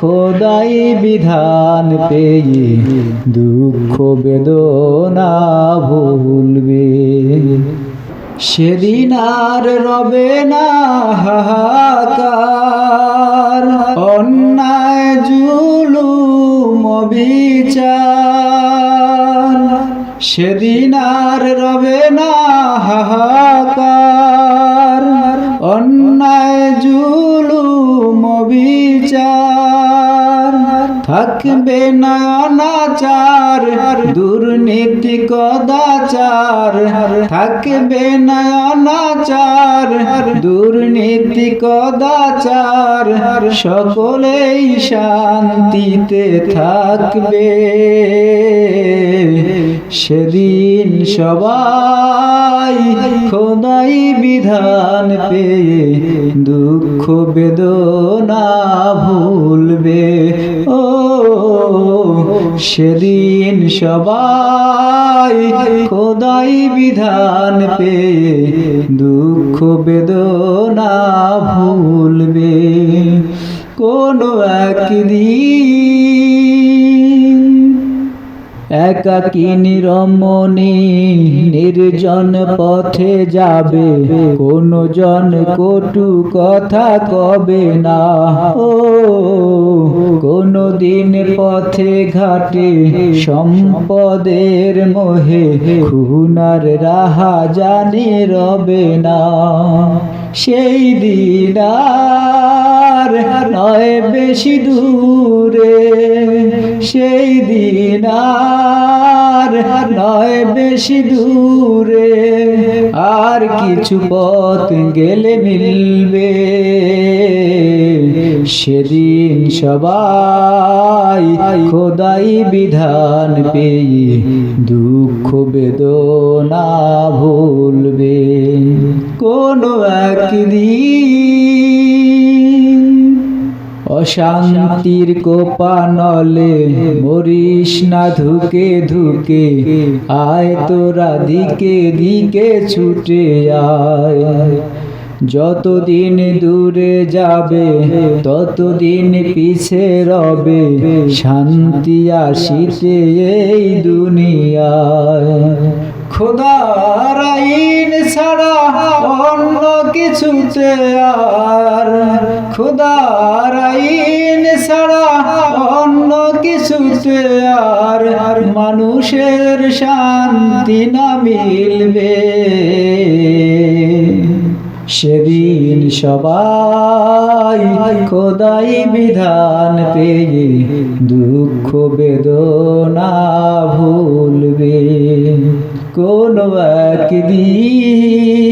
খোদাই বিধান পেয়ে দুঃখ বেদনা ভুলবে। সেদিন আর রবে না হাহাকার। অন্যায় জুলু মবিচার সেদিন আর রবে না হাহাকার। অন্যায়, জুলুম থাকবে না অনাচার, দুর্নীতি কদাচার থাকবে না অনাচার, দুর্নীতি কদাচার সকলেই শান্তিতে থাকবে। সেদিন সবাই খোদাই বিধান পেয়ে দুঃখ বেদনা ভুলবে। ও সেদিন সবাই খোদাই বিধান পেয়ে দুঃখ বেদনা ভুলবে। কোনো একদিন একাকী নিরমণি নির্জন পথে যাবে কোন জন কটু কথা কবে না। ও কোন দিন পথে ঘাটে সম্পদের মোহে খুনার রাহা জানে রবে না। সেই দিন আর নয় বেশি দূরে। সেই দিন আর নয় বেশি দূরে। আর কিছু পথ গেলে মিলবে। সেদিন সবাই খোদাই বিধান পেয়ে দুঃখ বেদনা ভুলবে। কোনো একদিন অশান্তির কোপানলে মরিস না ধুকে ধুকে, আয় তোরা দিকে দিকে ছুটে আয়। যতদিন দূরে যাবে, ততদিন পিছে রবে, শান্তি আসিতে এই দুনিয়ায়। খোদা ছাড়া কিছুতে আর খোদার আইন ছাড়া অন্য কিছুতে আর আর মানুষের শান্তি না মিলবে। সেদিন সবাই খোদাই বিধান পেয়ে দুঃখ বেদনা ভুলবে। কোন একদিন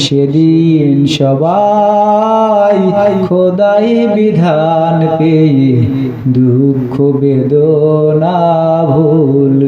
সেদিন সবাই খোদাই বিধান পেয়ে দুঃখ বেদনা ভুলবে